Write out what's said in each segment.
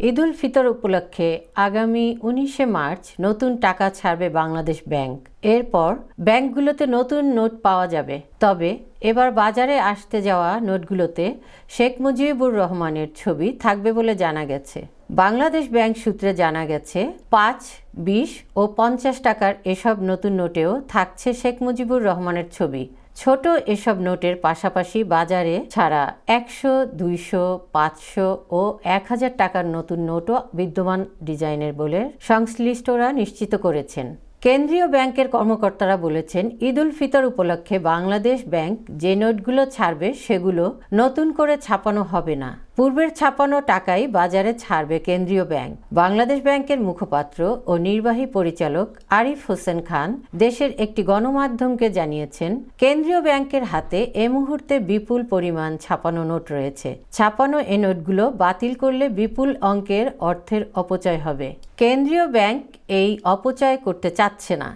ঈদুল ফিতর উপলক্ষে আগামী উনিশে মার্চ নতুন টাকা ছাড়বে বাংলাদেশ ব্যাংক। এরপর ব্যাংকগুলোতে নতুন নোট পাওয়া যাবে। তবে এবার বাজারে আসতে যাওয়া নোটগুলোতে শেখ মুজিবুর রহমানের ছবি থাকবে বলে জানা গেছে। বাংলাদেশ ব্যাংক সূত্রে জানা গেছে, পাঁচ, বিশ ও পঞ্চাশ টাকার এসব নতুন নোটেও থাকছে শেখ মুজিবুর রহমানের ছবি। ছোট এসব নোটের পাশাপাশি বাজারে ছাড়া একশো, দুইশো, পাঁচশো ও এক হাজার টাকার নতুন নোটও বিদ্যমান ডিজাইনের বলে সংশ্লিষ্টরা নিশ্চিত করেছেন। কেন্দ্রীয় ব্যাংকের কর্মকর্তারা বলেছেন ঈদুল ফিতর উপলক্ষে বাংলাদেশ ব্যাংক যে নোটগুলো ছাড়বে সেগুলো নতুন করে ছাপানো হবে না। পূর্বের ছাপানো টাকাই বাজারে ছাড়বে কেন্দ্রীয় ব্যাংক। বাংলাদেশ ব্যাংকের মুখপাত্র ও নির্বাহী পরিচালক আরিফ হোসেন খান দেশের একটি গণমাধ্যমকে জানিয়েছেন, কেন্দ্রীয় ব্যাংকের হাতে এ মুহূর্তে বিপুল পরিমাণ ছাপানো নোট রয়েছে। ছাপানো এ নোটগুলো বাতিল করলে বিপুল অঙ্কের অর্থের অপচয় হবে। কেন্দ্রীয় ব্যাংক এই অপচয় করতে চাচ্ছে না।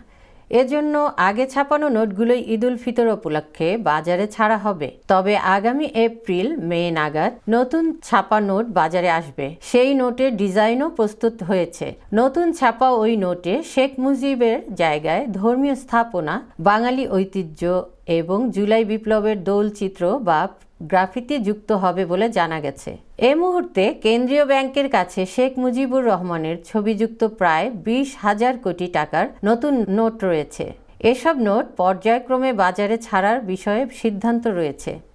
এজন্য আগে ছাপানো নোটগুলোই ঈদুল ফিতর উপলক্ষে বাজারে ছাড়া হবে। তবে আগামী এপ্রিল, মে নাগাদ নতুন ছাপা নোট বাজারে আসবে। সেই নোটের ডিজাইনও প্রস্তুত হয়েছে। নতুন ছাপা ওই নোটে শেখ মুজিবের জায়গায় ধর্মীয় স্থাপনা, বাঙালি ঐতিহ্য এবং জুলাই বিপ্লবের দোল চিত্র বা গ্রাফিতি যুক্ত হবে বলে জানা গেছে। এ মুহূর্তে কেন্দ্রীয় ব্যাংকের কাছে শেখ মুজিবুর রহমানের ছবিযুক্ত প্রায় বিশ হাজার কোটি টাকার নতুন নোট রয়েছে। এসব নোট পর্যায়ক্রমে বাজারে ছাড়ার বিষয়ে সিদ্ধান্ত রয়েছে।